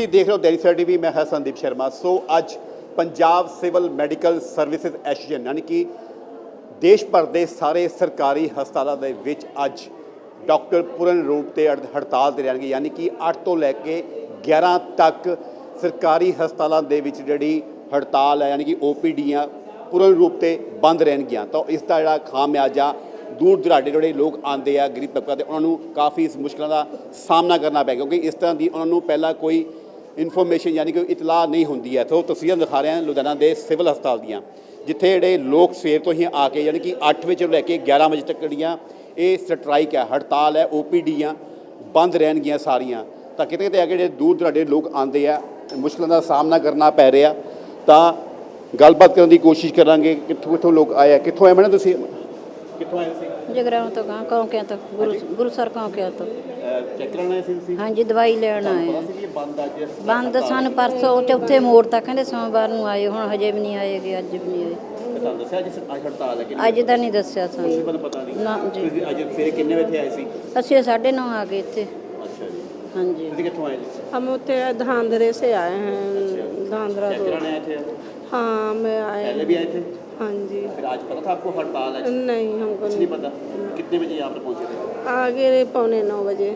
ਤੁਸੀਂ ਦੇਖ ਰਹੇ ਹੋ ਦੈਨਿਕ ਸਵੇਰਾ ਟੀਵੀ, ਮੈਂ ਹਾਂ ਸੰਦੀਪ ਸ਼ਰਮਾ। ਸੋ ਅੱਜ Punjab civil medical services association, ਯਾਨੀ ਕਿ ਦੇਸ਼ ਭਰ ਦੇ ਸਾਰੇ ਸਰਕਾਰੀ ਹਸਪਤਾਲਾਂ ਦੇ ਵਿੱਚ ਅੱਜ ਡਾਕਟਰ ਪੂਰਨ ਰੂਪ ਤੇ ਹੜ- ਹੜਤਾਲ ਤੇ ਰਹਿਣਗੇ। ਯਾਨੀ ਕਿ 8 ਤੋਂ ਲੈ ਕੇ 11 ਤੱਕ ਸਰਕਾਰੀ ਹਸਪਤਾਲਾਂ ਦੇ ਵਿੱਚ ਜਿਹੜੀ ਹੜਤਾਲ ਹੈ, ਯਾਨੀ ਕਿ ਓਪੀਡੀਆਂ ਪੂਰਨ ਰੂਪ ਤੇ ਬੰਦ ਰਹਿਣਗੀਆਂ। ਤਾਂ ਇਸ ਦਾ ਜਿਹੜਾ ਖਾਮਿਆਜਾ ਦੂਰ ਦੁਰਾਡੇ ਜਿਹੜੇ ਲੋਕ ਆਉਂਦੇ ਆ ਗਰੀਬ ਤਬਕਾ ਦੇ ਉਹਨਾਂ ਨੂੰ ਕਾਫੀ ਇਸ ਮੁਸ਼ਕਲਾਂ ਦਾ ਸਾਹਮਣਾ ਕਰਨਾ ਪੈ ਕਿਉਂਕਿ ਇਸ ਤਰ੍ਹਾਂ ਦੀ ਉਹਨਾਂ ਨੂੰ ਪਹਿਲਾਂ ਕੋਈ ਇਨਫੋਰਮੇਸ਼ਨ ਯਾਨੀ ਕਿ ਇਤਲਾਹ ਨਹੀਂ ਹੁੰਦੀ ਹੈ। ਤੋਂ ਤਸਵੀਰਾਂ ਦਿਖਾ ਰਹੇ ਹਾਂ ਲੁਧਿਆਣਾ ਦੇ ਸਿਵਲ ਹਸਪਤਾਲ ਦੀਆਂ, ਜਿੱਥੇ ਜਿਹੜੇ ਲੋਕ ਸਵੇਰ ਤੋਂ ਹੀ ਆ ਕੇ ਯਾਨੀ ਕਿ 8 ਵਜੇ ਤੋਂ ਲੈ ਕੇ 11 ਵਜੇ ਤੱਕ ਜਿਹੜੀਆਂ ਇਹ ਸਟ੍ਰਾਈਕ ਹੈ, ਹੜਤਾਲ ਹੈ ਓਪੀਡੀਆਂ ਬੰਦ ਰਹਿਣਗੀਆਂ ਸਾਰੀਆਂ। ਤਾਂ ਕਿਤੇ ਕਿਤੇ ਆ ਕੇ ਜਿਹੜੇ ਦੂਰ ਦੁਰਾਡੇ ਲੋਕ ਆਉਂਦੇ ਆ, ਮੁਸ਼ਕਲਾਂ ਦਾ ਸਾਹਮਣਾ ਕਰਨਾ ਪੈ ਰਿਹਾ। ਤਾਂ ਗੱਲਬਾਤ ਕਰਨ ਦੀ ਕੋਸ਼ਿਸ਼ ਕਰਾਂਗੇ, ਕਿੱਥੋਂ ਕਿੱਥੋਂ ਲੋਕ ਆਏ ਆ, ਕਿੱਥੋਂ ਆਏ ਮੈਡਮ ਤੁਸੀਂ? ਕਿੱਥੋਂ ਆਏ ਸੀ ਜਗਰਾਉਂ ਤੋਂ ਕਹਾਂ ਕੌਂਕਿਆਂ ਤੋਂ ਗੁਰੂ ਗੁਰੂਸਰ ਕੌਂਕਿਆਂ ਤੋਂ ਚੈੱਕ ਕਰਾਉਣਾ ਆਏ ਸੀ ਤੁਸੀਂ ਹਾਂਜੀ ਦਵਾਈ ਲੈਣ ਆਏ ਪਤਾ ਆ ਸੀ ਕਿ ਇਹ ਬੰਦ ਅੱਜ ਬੰਦ ਸਾਨੂੰ ਪਰਸੋਂ ਚੌਥੇ ਮੋੜ ਤੱਕ ਕਹਿੰਦੇ ਸੋਮਵਾਰ ਨੂੰ ਆਏ ਹੁਣ ਹਜੇ ਵੀ ਨਹੀਂ ਆਏਗੇ ਅੱਜ ਵੀ ਨਹੀਂ ਆਏ ਤੁਹਾਨੂੰ ਦੱਸਿਆ ਜਿਸ ਅੱਜ ਹੜਤਾਲ ਹੈ ਕਿ ਅੱਜ ਦਾ ਨਹੀਂ ਦੱਸਿਆ ਸਾਨੂੰ ਮੈਨੂੰ ਪਤਾ ਨਹੀਂ ਨਾ ਜੀ ਤੁਸੀਂ ਅੱਜ ਸਵੇਰੇ ਕਿੰਨੇ ਵਜੇ ਆਏ ਸੀ ਅਸੀਂ 9:30 ਆ ਗਏ ਇੱਥੇ ਅੱਛਾ ਜੀ ਹਾਂਜੀ ਤੁਸੀਂ ਕਿੱਥੋਂ ਆਏ ਜੀ हम उत्ते धांधरे से आए हैं धांधरा चेक रोड कराने आए थे हाँ मैं आए पहले भी आए थे हाँ जी। आज पता था आपको नहीं हमको नहीं पता। कितने बजे यहाँ पर पहुँचे थे? आगे पौने नौ बजे।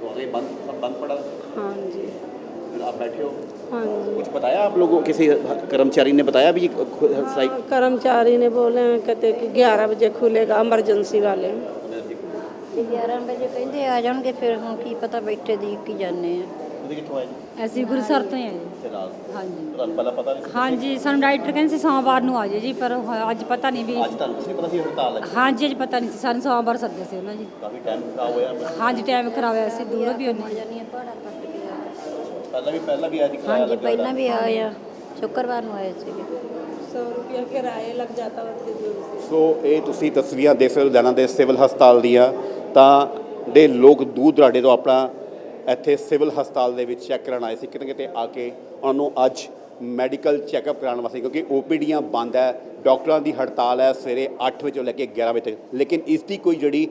तो आगे बंद सब बंद पड़ा? हाँ जी। आप बैठे हो? हाँ जी। कुछ बताया आप लोगों किसी कर्मचारी ने बताया हाँ, कर्मचारी ने बोले हाँ, कहते कि ग्यारह बजे खुलेगा एमरजेंसी वाले। ग्यारह बजे कहते आ जाएँगे फिर हम की पता बैठे देख के जाने हैं। ਤੁਸੀਂ ਕਿੱਥੋਂ ਆਏ ਤੋਂ ਹੀ ਆ ਜੀ। ਹਾਂਜੀ। ਸਾਨੂੰ ਡਾਕਟਰ ਕਹਿੰਦੇ ਸੀ ਸੋਮਵਾਰ ਨੂੰ ਆ ਜਾਓ ਜੀ ਪਰ ਅੱਜ ਪਤਾ ਨਹੀਂ ਵੀ ਹਾਂਜੀ ਅੱਜ ਪਤਾ ਨਹੀਂ ਸੀ ਸਾਨੂੰ ਸੋਮਵਾਰ ਸੱਦੇ ਸੀ ਉਹਨਾਂ ਜੀ। ਕਾਫੀ ਟਾਈਮ ਖਰਾਬ ਹੋਇਆ। ਸੀ ਦੂਰੋਂ ਵੀ ਉਹਨੇ ਹਾਂਜੀ ਪਹਿਲਾਂ ਵੀ ਆਇਆ ਸ਼ੁੱਕਰਵਾਰ ਨੂੰ ਆਏ ਸੀਗੇ। ਸੋ ਇਹ ਤੁਸੀਂ ਤਸਵੀਰਾਂ ਦੇਖ ਸਕਦੇ ਹੋ ਦੇ ਸਿਵਲ ਹਸਪਤਾਲ ਦੀਆਂ। ਤਾਂ ਦੇ ਲੋਕ ਦੂਰ ਦੁਰਾਡੇ ਤੋਂ ਆਪਣਾ ਇੱਥੇ ਸਿਵਲ ਹਸਪਤਾਲ ਦੇ ਵਿੱਚ ਚੈੱਕ ਕਰਾਉਣ ਆਏ ਸੀ ਕਿਤੇ ਕਿਤੇ ਆ ਕੇ ਉਹਨਾਂ ਨੂੰ ਅੱਜ ਮੈਡੀਕਲ ਚੈੱਕਅਪ ਕਰਾਉਣ ਵਾਸਤੇ ਕਿਉਂਕਿ ਓਪੀਡੀਆਂ ਬੰਦ ਹੈ ਡਾਕਟਰਾਂ ਦੀ ਹੜਤਾਲ ਹੈ ਸਵੇਰੇ 8 ਵਜੇ ਤੋਂ ਲੈ ਕੇ 11 ਵਜੇ ਤੱਕ। ਲੇਕਿਨ ਇਸ ਦੀ ਕੋਈ ਜਿਹੜੀ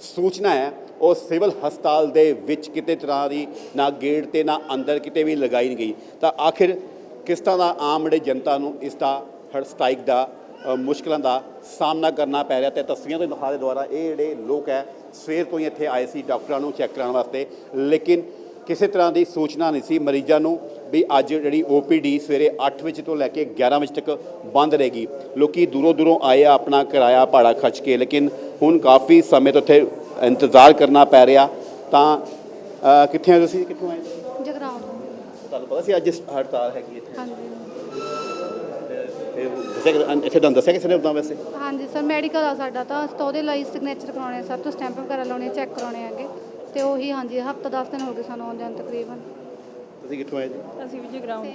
ਸੂਚਨਾ ਹੈ ਉਹ ਸਿਵਲ ਹਸਪਤਾਲ ਦੇ ਵਿੱਚ ਕਿਤੇ ਤਰ੍ਹਾਂ ਦੀ ਨਾ ਗੇਟ ਤੇ ਨਾ ਅੰਦਰ ਕਿਤੇ ਵੀ ਲਗਾਈ ਨਹੀਂ ਗਈ। ਤਾਂ ਆਖਿਰ ਕਿਸ ਤਰ੍ਹਾਂ ਦਾ ਆਮ ਜਿਹੜੇ ਜਨਤਾ ਨੂੰ ਇਸ ਦਾ ਹੜ ਸਟ੍ਰਾਈਕ ਦਾ ਅ, ਮੁਸ਼ਕਲਾਂ ਦਾ ਸਾਹਮਣਾ ਕਰਨਾ ਪੈ ਰਿਹਾ ਤੇ ਤਸਵੀਰਾਂ ਦੇ ਦਿਖਾ ਦੇ ਦੁਆਰਾ ਇਹ ਜਿਹੜੇ ਲੋਕ ਹੈ ਸਵੇਰ ਤੋਂ ਹੀ ਇੱਥੇ ਆਏ ਸੀ ਡਾਕਟਰਾਂ ਨੂੰ ਚੈੱਕ ਕਰਾਉਣ ਵਾਸਤੇ। ਲੇਕਿਨ ਕਿਸੇ ਤਰ੍ਹਾਂ ਦੀ ਸੂਚਨਾ ਨਹੀਂ ਸੀ ਮਰੀਜ਼ਾਂ ਨੂੰ ਵੀ ਅੱਜ ਜਿਹੜੀ OPD ਸਵੇਰੇ 8 ਵਜੇ ਤੋਂ ਲੈ ਕੇ 11 ਵਜੇ ਤੱਕ ਬੰਦ ਰਹੇਗੀ। ਲੋਕੀ ਦੂਰੋਂ ਦੂਰੋਂ ਆਏ ਆ ਆਪਣਾ ਕਿਰਾਇਆ ਭਾੜਾ ਖਰਚ ਕੇ ਲੇਕਿਨ ਹੁਣ ਕਾਫੀ ਸਮੇਂ ਤੋਂ ਇੱਥੇ ਇੰਤਜ਼ਾਰ ਕਰਨਾ ਪੈ ਰਿਹਾ। ਤਾਂ ਕਿੱਥੇ ਆ ਤੁਸੀਂ? ਕਿੱਥੋਂ ਆਏ? ਜਗਰਾਉਂ ਤੁਹਾਨੂੰ ਪਤਾ ਸੀ ਅੱਜ ਹੜਤਾਲ ਹੈਗੀ ਇੱਥੇ? ਹਾਂਜੀ। ਇੱਥੇ ਤੁਹਾਨੂੰ ਦੱਸਿਆ ਕਿਸੇ ਨੇ ਉਦਾਂ ਵੈਸੇ? ਹਾਂਜੀ ਸਰ ਮੈਡੀਕਲ ਆ ਸਾਡਾ ਤਾਂ। ਅਸੀਂ ਉਹਦੇ ਲਈ ਸਿਗਨੇਚਰ ਕਰਾਉਣੇ ਆ ਤੋਂ ਸਟੈਂਪ ਵਗੈਰਾ ਲਾਉਣੇ ਚੈੱਕ ਕਰਾਉਣੇ ਹੈਗੇ। ਤੇ ਉਹੀ ਹਾਂਜੀ ਹਫਤਾ 10 ਦਿਨ ਹੋ ਗਏ ਸਾਨੂੰ ਆਉਂਦਿਆਂ ਨੂੰ ਤਕਰੀਬਨ। ਤੁਸੀਂ ਕਿੱਥੋਂ ਆਏ ਜੀ? ਅਸੀਂ ਵੀ ਜਗਰਾਉਂ ਤੇ ਆਏ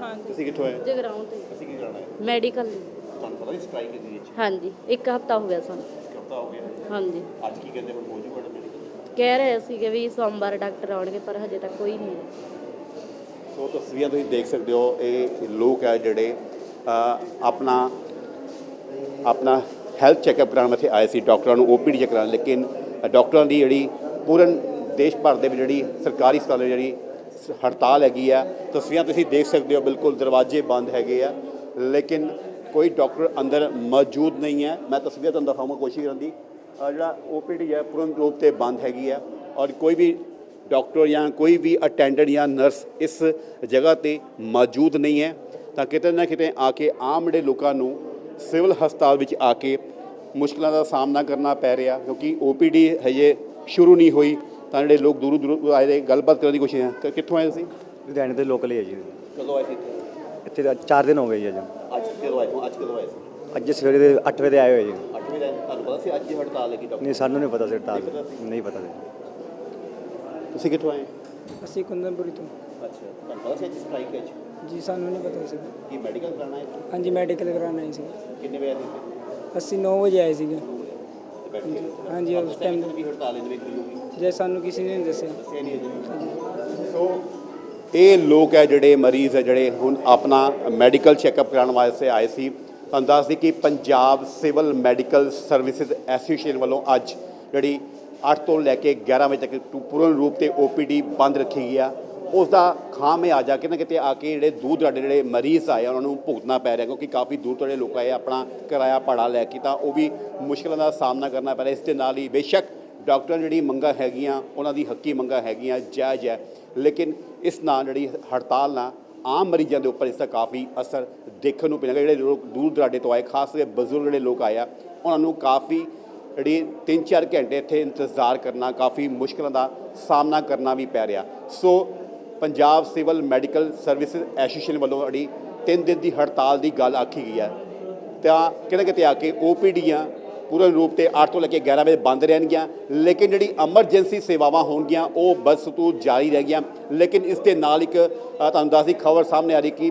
ਹਾਂ। ਤੁਸੀਂ ਕਿੱਥੋਂ ਆਏ? ਜਗਰਾਉਂ ਤੇ ਅਸੀਂ ਕੀ ਜਾਣਾ ਹੈ ਮੈਡੀਕਲ ਤੁਹਾਨੂੰ ਪਤਾ ਨਹੀਂ ਸਟ੍ਰਾਈਕ ਦੀ ਵਿੱਚ ਹਾਂਜੀ ਇੱਕ ਹਫਤਾ ਹੋ ਗਿਆ ਸਾਨੂੰ। ਕਿਉਂ ਹੋ ਗਿਆ। ਹਾਂਜੀ। ਅੱਜ ਕੀ ਕਹਿੰਦੇ ਹੋ ਜੂ ਮੈਡਮ ਮੇਰੀ ਕਹਿ ਰਹੇ ਸੀਗੇ ਵੀ ਸੋਮਵਾਰ ਡਾਕਟਰ ਆਉਣਗੇ ਪਰ ਹਜੇ ਤੱਕ ਕੋਈ ਨਹੀਂ ਸੋ ਤਸਵੀਰਾਂ ਤੁਸੀਂ ਦੇਖ ਸਕਦੇ ਹੋ ਇਹ ਲੋਕ ਆ ਜਿਹੜੇ ਆਪਣਾ ਆਪਣਾ ਹੈਲਥ ਚੈੱਕਅਪ ਕਰਾਉਣ ਵਾਸਤੇ ਆਏ ਸੀ ਡਾਕਟਰਾਂ ਨੂੰ ਓਪੀਡੀ ਚੈੱਕ ਕਰਾਉਣ ਲੇਕਿਨ ਡਾਕਟਰਾਂ ਦੀ ਜਿਹੜੀ ਪੂਰਨ ਦੇਸ਼ ਭਰ ਦੇ ਵਿੱਚ ਜਿਹੜੀ ਸਰਕਾਰੀ ਹਸਪਤਾਲ ਜਿਹੜੀ ਹੜਤਾਲ ਹੈਗੀ ਆ ਤਸਵੀਰਾਂ ਤੁਸੀਂ ਦੇਖ ਸਕਦੇ ਹੋ ਬਿਲਕੁਲ ਦਰਵਾਜ਼ੇ ਬੰਦ ਹੈਗੇ ਆ ਲੇਕਿਨ ਕੋਈ ਡਾਕਟਰ ਅੰਦਰ ਮੌਜੂਦ ਨਹੀਂ ਹੈ। ਮੈਂ ਤਸਵੀਰਾਂ ਤੁਹਾਨੂੰ ਦਿਖਾਉਣ ਦੀ ਕੋਸ਼ਿਸ਼ ਕਰਨ ਦੀ ਅ, ਜਿਹੜਾ ਓਪੀਡੀ ਹੈ ਪੂਰਨ ਰੂਪ ਤੇ ਬੰਦ ਹੈਗੀ ਆ ਔਰ ਕੋਈ ਵੀ ਡਾਕਟਰ ਜਾਂ ਕੋਈ ਵੀ ਅਟੈਂਡੈਂਟ ਜਾਂ ਨਰਸ ਇਸ ਜਗ੍ਹਾ ਤੇ ਮੌਜੂਦ ਨਹੀਂ ਹੈ। ਤਾਂ ਕਿਤੇ ਨਾ ਕਿਤੇ ਆ ਕੇ ਆਮ ਜਿਹੜੇ ਲੋਕਾਂ ਨੂੰ ਸਿਵਲ ਹਸਪਤਾਲ ਵਿੱਚ ਆ ਕੇ ਮੁਸ਼ਕਲਾਂ ਦਾ ਸਾਹਮਣਾ ਕਰਨਾ ਪੈ ਰਿਹਾ ਕਿਉਂਕਿ ਓਪੀਡੀ ਹਜੇ ਸ਼ੁਰੂ ਨਹੀਂ ਹੋਈ ਤਾਂ ਜਿਹੜੇ ਲੋਕ ਦੂਰੋਂ ਦੂਰੋਂ ਆਏ ਦੇ ਗੱਲਬਾਤ ਕਰਨ ਦੀ ਕੋਸ਼ਿਸ਼ ਹੈ। ਕਿ- ਕਿੱਥੋਂ ਆਏ ਤੁਸੀਂ? ਲੁਧਿਆਣੇ ਦੇ ਲੋਕਲ ਹੀ ਹੈ ਜੀ। ਕਦੋਂ ਆਏ ਸੀ ਇੱਥੇ? ਤਾਂ 4 ਦਿਨ ਹੋ ਗਏ ਜੀ ਅੱਜ। ਅੱਜ ਕਦੋਂ ਆਏ ਅੱਜ ਕਦੋਂ ਆਏ ਸੀ? ਅੱਜ ਸਵੇਰੇ ਦੇ 8 ਵਜੇ ਦੇ ਆਏ ਹੋਏ ਜੀ। 8 ਵਜੇ ਤੁਹਾਨੂੰ ਪਤਾ ਸੀ ਅੱਜ ਹੀ ਹੜਤਾਲ ਹੈਗੀ ਡਾਕਟਰ? ਨਹੀਂ ਸਾਨੂੰ ਨਹੀਂ ਪਤਾ ਸੀ ਹੜਤਾਲ। ਨਹੀਂ ਪਤਾ ਸੀ? ਨਹੀਂ ਪਤਾ ਸੀ। ਤੁਸੀਂ ਕਿੱਥੋਂ ਆਏ? ਅਸੀਂ ਕੁੰਦਨਪੁਰੀ ਤੋਂ। ਅੱਛਾ ਤੁਹਾਨੂੰ ਪਤਾ ਸੀ ਅੱਜ ਸਟ੍ਰਾਈਕ ਹੈ ਅੱਜ ਜੀ ਸਾਨੂੰ ਨਹੀਂ ਪਤਾ ਸੀ ਕੀ ਮੈਡੀਕਲ ਕਰਾਉਣਾ ਹੈ? ਹਾਂਜੀ ਮੈਡੀਕਲ ਕਰਾਉਣਾ ਆਏ ਸੀ ਕਿੰਨੇ ਵਜੇ ਆਏ ਸੀ? ਅਸੀਂ 9 ਵਜੇ ਆਏ ਸੀਗੇ। ਤੇ ਬੈਠ ਕੇ ਹਾਂਜੀ ਉਸ ਟਾਈਮ ਵੀ ਹੜਤਾਲ ਇਹਦੇ ਵਿੱਚ ਹੋਊਗੀ। ਜੇ ਸਾਨੂੰ ਕਿਸੇ ਨੇ ਨਹੀਂ ਦੱਸਿਆ। ਦੱਸਿਆ ਨਹੀਂ ਅਜੇ ਸੋ ਇਹ ਲੋਕ ਹੈ ਜਿਹੜੇ ਮਰੀਜ਼ ਹੈ ਜਿਹੜੇ ਹੁਣ ਆਪਣਾ ਮੈਡੀਕਲ ਚੈੱਕਅਪ ਕਰਾਉਣ ਵਾਸਤੇ ਆਏ ਸੀ। ਤੁਹਾਨੂੰ ਦੱਸ ਦਈਏ ਕਿ Punjab civil medical services association ਵੱਲੋਂ ਅੱਜ ਜਿਹੜੀ 8 ਤੋਂ ਲੈ ਕੇ 11 ਵਜੇ ਤੱਕ ਟੂ- ਪੂਰਨ ਰੂਪ ਤੇ ਓਪੀਡੀ ਬੰਦ ਰੱਖੀ ਗਈ ਆ। ਉਸ ਦਾ ਖਾਮੇ ਆ ਜਾ ਕੇ ਨਾ ਕਿਤੇ ਆ ਕੇ ਜਿਹੜੇ ਦੂਰ ਦਰਾਡੇ ਜਿਹੜੇ ਮਰੀਜ਼ ਆਏ ਉਹਨਾਂ ਨੂੰ ਭੁਗਤਣਾ ਪੈ ਰਿਹਾ ਕਿਉਂਕਿ ਕਾਫੀ ਦੂਰ ਤੋਂ ਲੋਕ ਆਏ ਆਪਣਾ ਕਿਰਾਇਆ ਭਾੜਾ ਲੈ ਕੇ, ਤਾਂ ਉਹ ਵੀ ਮੁਸ਼ਕਲਾਂ ਦਾ ਸਾਹਮਣਾ ਕਰਨਾ ਪੈ ਰਿਹਾ। ਇਸ ਦੇ ਨਾਲ ਹੀ ਬੇਸ਼ੱਕ ਡਾਕਟਰ ਜਿਹੜੀ ਮੰਗਾਂ ਹੈਗੀਆਂ, ਉਹਨਾਂ ਦੀ ਹੱਕੀ ਮੰਗਾਂ ਹੈਗੀਆਂ, ਜਾਇਜ਼ ਹੈ। ਲੇਕਿਨ ਇਸ ਨਾਲ ਜਿਹੜੀ ਹੜਤਾਲ ਨਾਲ ਆਮ ਮਰੀਜ਼ਾਂ ਦੇ ਉੱਪਰ ਇਸ ਦਾ ਕਾਫੀ ਅਸਰ ਦੇਖਣ ਨੂੰ ਮਿਲੇਗਾ। ਜਿਹੜੇ ਲੋਕ ਦੂਰ ਦਰਾਡੇ ਤੋਂ ਆਏ, ਖਾਸ ਕਰਕੇ ਬਜ਼ੁਰਗ ਜਿਹੜੇ ਲੋਕ ਆਏ ਆ, ਉਹਨਾਂ ਨੂੰ ਕਾਫੀ ਜਿਹੜੀ 3-4 ਘੰਟੇ ਇੱਥੇ ਇੰਤਜ਼ਾਰ ਕਰਨਾ, ਕਾਫੀ ਮੁਸ਼ਕਲਾਂ ਦਾ ਸਾਹਮਣਾ ਕਰਨਾ ਵੀ ਪੈ ਰਿਹਾ। So Punjab civil medical services association ਵੱਲੋਂ ਜਿਹੜੀ 3 ਦਿਨ ਦੀ ਹੜਤਾਲ ਦੀ ਗੱਲ ਆਖੀ ਗਈ ਹੈ। ਤਾਂ ਕਿਤੇ ਕਿਤੇ ਆ ਕੇ ਓਪੀਡੀਆਂ ਪੂਰਨ ਰੂਪ ਤੇ 8 ਤੋਂ ਲੈ ਕੇ 11 ਵਜੇ ਬੰਦ ਰਹਿਣਗੀਆਂ, ਲੇਕਿਨ ਜਿਹੜੀ ਐਮਰਜੈਂਸੀ ਸੇਵਾਵਾਂ ਹੋਣਗੀਆਂ, ਉਹ ਬਸ ਤੋਂ ਜਾਰੀ ਰਹਿ ਗਈਆਂ। ਲੇਕਿਨ ਇਸ ਦੇ ਨਾਲ ਇੱਕ ਤੁਹਾਨੂੰ ਦੱਸਦੀ ਖਬਰ ਸਾਹਮਣੇ ਆ ਰਹੀ ਕਿ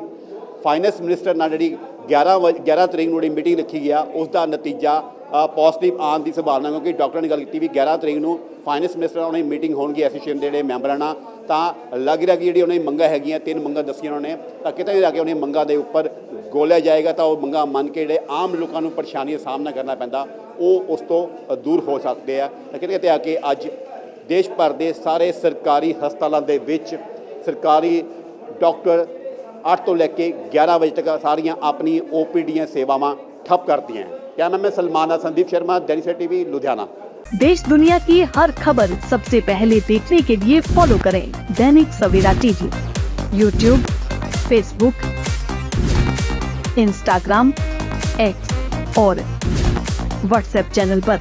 ਫਾਈਨੈਂਸ ਮਿਨਿਸਟਰ ਨਾਲ ਜਿਹੜੀ 11 ਵਜ- 11 ਤਰੀਕ ਨੂੰ ਜਿਹੜੀ ਮੀਟਿੰਗ ਰੱਖੀ ਗਿਆ ਉਸ ਦਾ ਨਤੀਜਾ ਪੋਜ਼ਿਟਿਵ ਆਉਣ ਦੀ ਸੰਭਾਵਨਾ, ਕਿਉਂਕਿ ਡਾਕਟਰ ਨੇ ਗੱਲ ਕੀਤੀ ਵੀ 11 ਤਰੀਕ ਨੂੰ ਫਾਈਨੈਂਸ ਮਿਨਿਸਟਰ ਨਾਲ ਉਹਨਾਂ ਦੀ ਮੀਟਿੰਗ ਹੋਣਗੀ ਐਸੋਸੀਏਸ਼ਨ ਦੇ ਜਿਹੜੇ ਮੈਂਬਰਾਂ ਨਾਲ ਤਾਂ ਲੱਗ ਰਿਹਾ ਕਿ ਜਿਹੜੀ ਉਹਨਾਂ ਦੀ ਮੰਗਾਂ ਹੈਗੀਆਂ, ਤਿੰਨ ਮੰਗਾਂ ਦੱਸੀਆਂ ਉਹਨਾਂ ਨੇ, ਤਾਂ ਕਿਤੇ ਜਾ ਕੇ ਉਹਨਾਂ ਦੀ ਮੰਗਾਂ ਦੇ ਉੱਪਰ ਗੋਲਿਆ ਜਾਏਗਾ, ਤਾਂ ਉਹ ਮੰਗਾਂ ਮੰਨ ਕੇ ਜਿਹੜੇ ਆਮ ਲੋਕਾਂ ਨੂੰ ਪਰੇਸ਼ਾਨੀ ਦਾ ਸਾਹਮਣਾ ਕਰਨਾ ਪੈਂਦਾ, ਉਹ ਉਸ ਤੋਂ ਦੂਰ ਹੋ ਸਕਦੇ ਆ। ਤਾਂ ਕਿਤੇ ਕਿਤੇ ਆ ਕੇ ਅੱਜ ਦੇਸ਼ ਭਰ ਦੇ ਸਾਰੇ ਸਰਕਾਰੀ ਹਸਪਤਾਲਾਂ ਦੇ ਵਿੱਚ ਸਰਕਾਰੀ ਡਾਕਟਰ 8 ਤੋਂ ਲੈ ਕੇ 11 ਵਜੇ ਤੱਕ ਸਾਰੀਆਂ ਆਪਣੀ ਓਪੀਡੀਆਂ ਸੇਵਾਵਾਂ ਠੱਪ ਕਰਦੀਆਂ। हैं क्या नाम है? सलमाना संदीप शर्मा दैनिक टीवी लुधियाना। देश दुनिया की हर खबर सबसे पहले देखने के लिए फॉलो करें Dainik Savera TV. YouTube Facebook Instagram X और व्हाट्सएप चैनल पर।